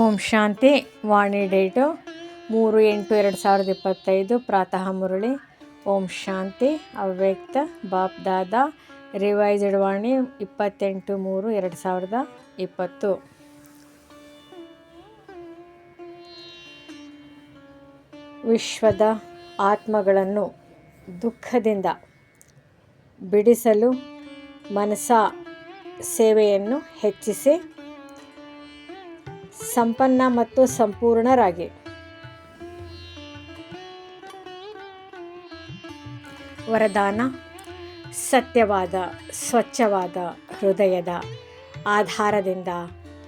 ಓಂ ಶಾಂತಿ, ವಾಣಿ date, ಮೂರು ಎಂಟು ಎರಡು ಸಾವಿರದ ಇಪ್ಪತ್ತೈದು, ಪ್ರಾತಃ ಮುರಳಿ. ಓಂ ಶಾಂತಿ, ಅವ್ಯಕ್ತ, ಬಾಪ್ ದಾದ, ರಿವೈಸ್ಡ್ ವಾಣಿ, ಇಪ್ಪತ್ತೆಂಟು ಮೂರು ಎರಡು ಸಾವಿರದ ಇಪ್ಪತ್ತು. ವಿಶ್ವದ ಆತ್ಮಗಳನ್ನು ದುಃಖದಿಂದ ಬಿಡಿಸಲು ಮನಸ ಸೇವೆಯನ್ನು ಹೆಚ್ಚಿಸಿ ಸಂಪನ್ನ ಮತ್ತು ಸಂಪೂರ್ಣರಾಗಿ. ವರದಾನ, ಸತ್ಯವಾದ, ಸ್ವಚ್ಛವಾದ, ಹೃದಯದ ಆಧಾರದಿಂದ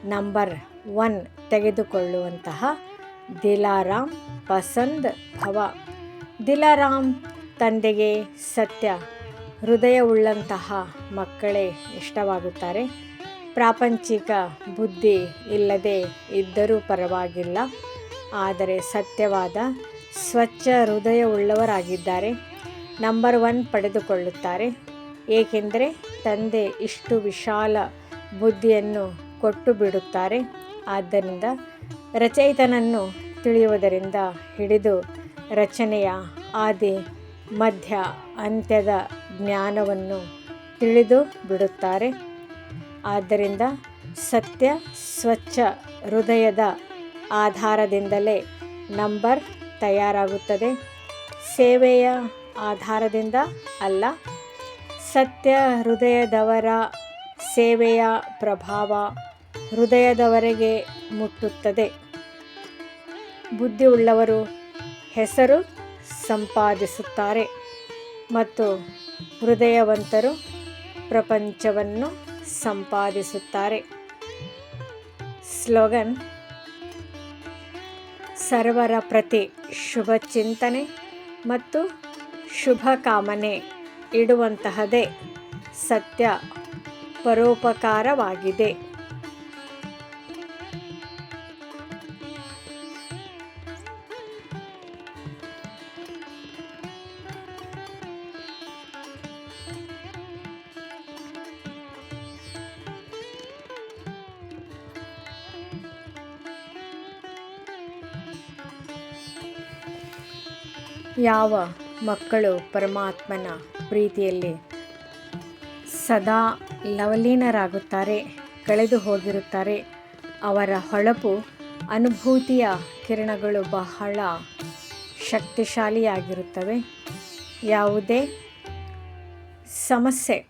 ನಂಬರ್ ಒನ್ ತೆಗೆದುಕೊಳ್ಳುವಂತಹ ದಿಲಾರಾಮ್ ಪಸಂದ್ ಭವ. ದಿಲಾರಾಮ್ ತಂದೆಗೆ ಸತ್ಯ, ಹೃದಯವುಳ್ಳಂತಹ ಮಕ್ಕಳೇ ಇಷ್ಟವಾಗುತ್ತಾರೆ. ಪ್ರಾಪಂಚಿಕ ಬುದ್ಧಿ ಇಲ್ಲದೆ ಇದ್ದರೂ ಪರವಾಗಿಲ್ಲ. ಆದರೆ ಸತ್ಯವಾದ, ಸ್ವಚ್ಛ ಹೃದಯವುಳ್ಳವರಾಗಿದ್ದಾರೆ. ನಂಬರ್ ಒನ್ ಪಡೆದುಕೊಳ್ಳುತ್ತಾರೆ. ಏಕೆಂದರೆ ತಂದೆ ಇಷ್ಟು ವಿಶಾಲ ಬುದ್ಧಿಯನ್ನು ಕೊಟ್ಟು ಬಿಡುತ್ತಾರೆ ಆದ್ದರಿಂದ ರಚಯಿತನನ್ನು ತಿಳಿಯುವುದರಿಂದ ಹಿಡಿದು ರಚನೆಯ ಆದಿ, ಮಧ್ಯ, ಅಂತ್ಯದ ಜ್ಞಾನವನ್ನು ತಿಳಿದು ಬಿಡುತ್ತಾರೆ ಆದ್ದರಿಂದ ಸತ್ಯ ಸ್ವಚ್ಛ ಹೃದಯದ ಆಧಾರದಿಂದಲೇ ನಂಬರ್ ತಯಾರಾಗುತ್ತದೆ. ಸೇವೆಯ ಆಧಾರದಿಂದ ಅಲ್ಲ, ಸತ್ಯ ಹೃದಯದವರ ಸೇವೆಯ ಪ್ರಭಾವ ಹೃದಯದವರೆಗೆ ಮುಟ್ಟುತ್ತದೆ. ಬುದ್ಧಿ ಉಳ್ಳವರು ಹೆಸರು ಸಂಪಾದಿಸುತ್ತಾರೆ ಮತ್ತು ಹೃದಯವಂತರು ಪ್ರಪಂಚವನ್ನು ಸಂಪಾದಿಸುತ್ತಾರೆ. ಸ್ಲೋಗನ್ ಸರ್ವರ ಪ್ರತಿ ಶುಭ ಚಿಂತನೆ ಮತ್ತು ಶುಭ ಕಾಮನೆ ಇಡುವಂತಹದೇ ಸತ್ಯ ಪರೋಪಕಾರವಾಗಿದೆ. ಯಾವ ಮಕ್ಕಳು ಪರಮಾತ್ಮನ ಪ್ರೀತಿಯಲ್ಲಿ ಸದಾ ಲವಲೀನರಾಗುತ್ತಾರೆ, ಕಳೆದು ಹೋಗಿರುತ್ತಾರೆ, ಅವರ ಹೊಳಪು ಅನುಭೂತಿಯ ಕಿರಣಗಳು ಬಹಳ ಶಕ್ತಿಶಾಲಿಯಾಗಿರುತ್ತವೆ. ಯಾವುದೇ ಸಮಸ್ಯೆ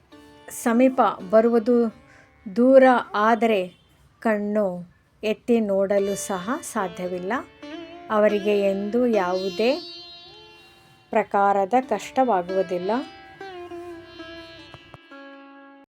ಸಮೀಪ ಬರುವುದು ದೂರ ಆದರೆ ಕಣ್ಣು ಎತ್ತಿ ನೋಡಲು ಸಹ ಸಾಧ್ಯವಿಲ್ಲ. ಅವರಿಗೆ ಎಂದು ಯಾವುದೇ ಪ್ರಕಾರದ ಕಷ್ಟವಾಗುವುದಿಲ್ಲ.